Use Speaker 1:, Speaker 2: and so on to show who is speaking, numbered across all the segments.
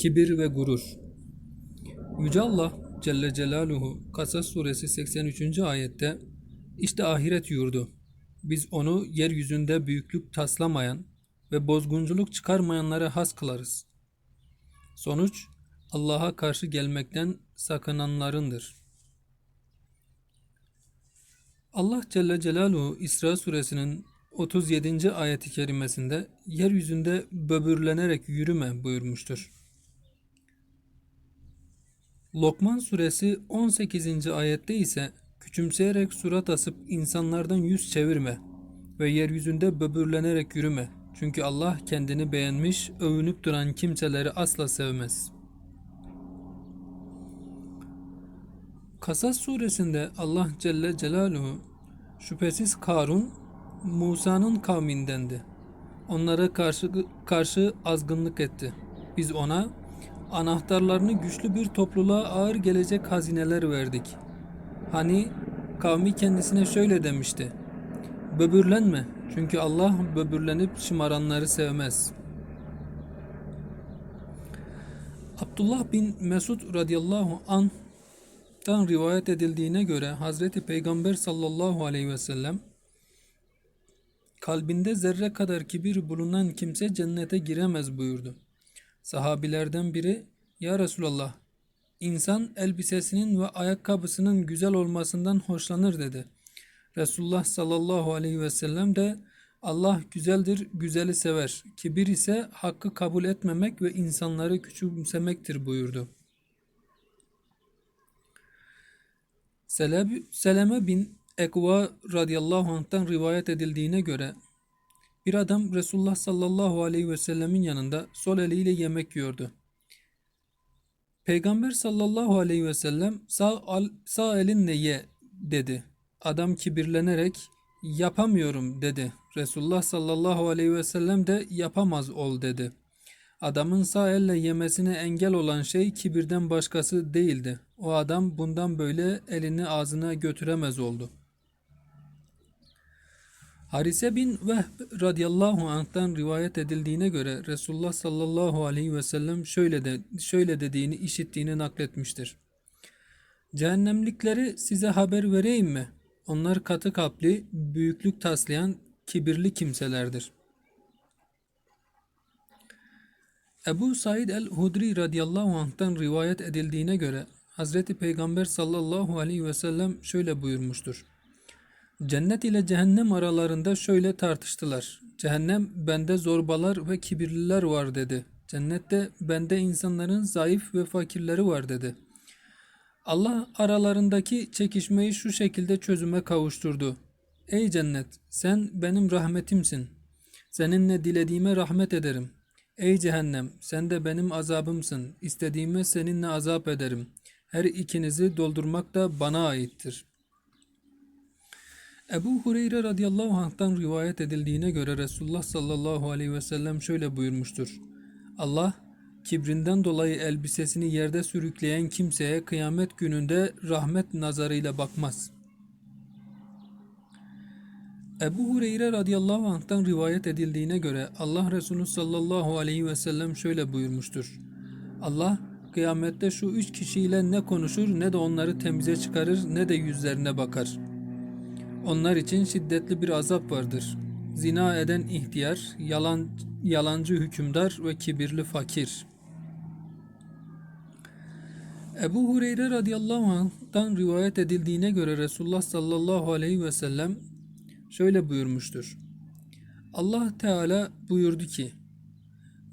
Speaker 1: Kibir ve gurur. Yüce Allah Celle Celaluhu Kasas suresi 83. ayette işte ahiret yurdu. Biz onu yeryüzünde büyüklük taslamayan ve bozgunculuk çıkarmayanlara has kılarız. Sonuç Allah'a karşı gelmekten sakınanlarındır. Allah Celle Celaluhu İsra suresinin 37. ayeti kerimesinde yeryüzünde böbürlenerek yürüme buyurmuştur. Lokman suresi 18. ayette ise küçümseyerek surat asıp insanlardan yüz çevirme ve yeryüzünde böbürlenerek yürüme. Çünkü Allah kendini beğenmiş, övünüp duran kimseleri asla sevmez. Kasas suresinde Allah Celle Celaluhu şüphesiz Karun Musa'nın kavmindendi. Onlara karşı karşı azgınlık etti. Biz ona anahtarlarını güçlü bir topluluğa ağır gelecek hazineler verdik. Hani kavmi kendisine şöyle demişti. Böbürlenme çünkü Allah böbürlenip şımaranları sevmez. Abdullah bin Mesud radıyallahu anh'tan rivayet edildiğine göre Hazreti Peygamber sallallahu aleyhi ve sellem kalbinde zerre kadar kibir bulunan kimse cennete giremez buyurdu. Sahabilerden biri Ya Resulallah insan elbisesinin ve ayakkabısının güzel olmasından hoşlanır dedi. Resulullah sallallahu aleyhi ve sellem de Allah güzeldir, güzeli sever. Kibir ise hakkı kabul etmemek ve insanları küçümsemektir buyurdu. Seleme bin Ekva radıyallahu anh'tan rivayet edildiğine göre bir adam Resulullah sallallahu aleyhi ve sellemin yanında sol eliyle yemek yiyordu. Peygamber sallallahu aleyhi ve sellem sağ, al, sağ elinle ye dedi. Adam kibirlenerek yapamıyorum dedi. Resulullah sallallahu aleyhi ve sellem de yapamaz ol dedi. Adamın sağ elle yemesine engel olan şey kibirden başkası değildi. O adam bundan böyle elini ağzına götüremez oldu. Harise bin Vehb radıyallahu anh'tan rivayet edildiğine göre Resulullah sallallahu aleyhi ve sellem şöyle de şöyle dediğini işittiğini nakletmiştir. Cehennemlikleri size haber vereyim mi? Onlar katı kalpli, büyüklük taslayan, kibirli kimselerdir. Ebu Said el-Hudri radıyallahu anh'tan rivayet edildiğine göre Hazreti Peygamber sallallahu aleyhi ve sellem şöyle buyurmuştur. Cennet ile cehennem aralarında şöyle tartıştılar. Cehennem bende zorbalar ve kibirliler var dedi. Cennette bende insanların zayıf ve fakirleri var dedi. Allah aralarındaki çekişmeyi şu şekilde çözüme kavuşturdu. Ey cennet sen benim rahmetimsin. Seninle dilediğime rahmet ederim. Ey cehennem sen de benim azabımsın. İstediğime seninle azap ederim. Her ikinizi doldurmak da bana aittir.'' Ebu Hureyre radıyallahu anh'tan rivayet edildiğine göre Resulullah sallallahu aleyhi ve sellem şöyle buyurmuştur. Allah kibrinden dolayı elbisesini yerde sürükleyen kimseye kıyamet gününde rahmet nazarıyla bakmaz. Ebu Hureyre radıyallahu anh'tan rivayet edildiğine göre Allah Resulü sallallahu aleyhi ve sellem şöyle buyurmuştur. Allah kıyamette şu üç kişiyle ne konuşur ne de onları temize çıkarır ne de yüzlerine bakar.'' Onlar için şiddetli bir azap vardır. Zina eden ihtiyar, yalan, yalancı hükümdar ve kibirli fakir. Ebu Hureyre radıyallahu anh'tan rivayet edildiğine göre Resulullah sallallahu aleyhi ve sellem şöyle buyurmuştur. Allah Teala buyurdu ki,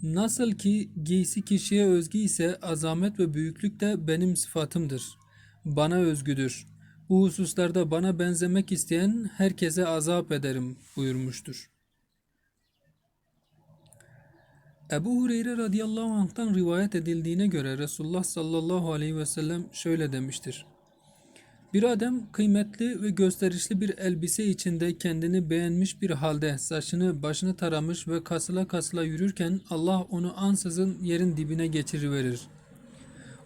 Speaker 1: Nasıl ki giysi kişiye özgü ise azamet ve büyüklük de benim sıfatımdır. Bana özgüdür. Bu hususlarda bana benzemek isteyen herkese azap ederim buyurmuştur. Ebu Hureyre radıyallahu anh'tan rivayet edildiğine göre Resulullah sallallahu aleyhi ve sellem şöyle demiştir. Bir adam kıymetli ve gösterişli bir elbise içinde kendini beğenmiş bir halde saçını başını taramış ve kasıla kasıla yürürken Allah onu ansızın yerin dibine geçiriverir.''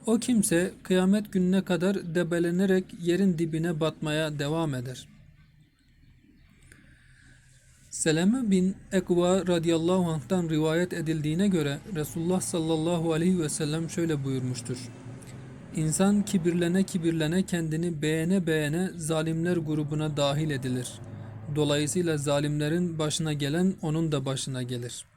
Speaker 1: O kimse kıyamet gününe kadar debelenerek yerin dibine batmaya devam eder. Seleme bin Ekva radıyallahu anh'tan rivayet edildiğine göre Resulullah sallallahu aleyhi ve sellem şöyle buyurmuştur. İnsan kibirlene kibirlene kendini beğene beğene zalimler grubuna dahil edilir. Dolayısıyla zalimlerin başına gelen onun da başına gelir.''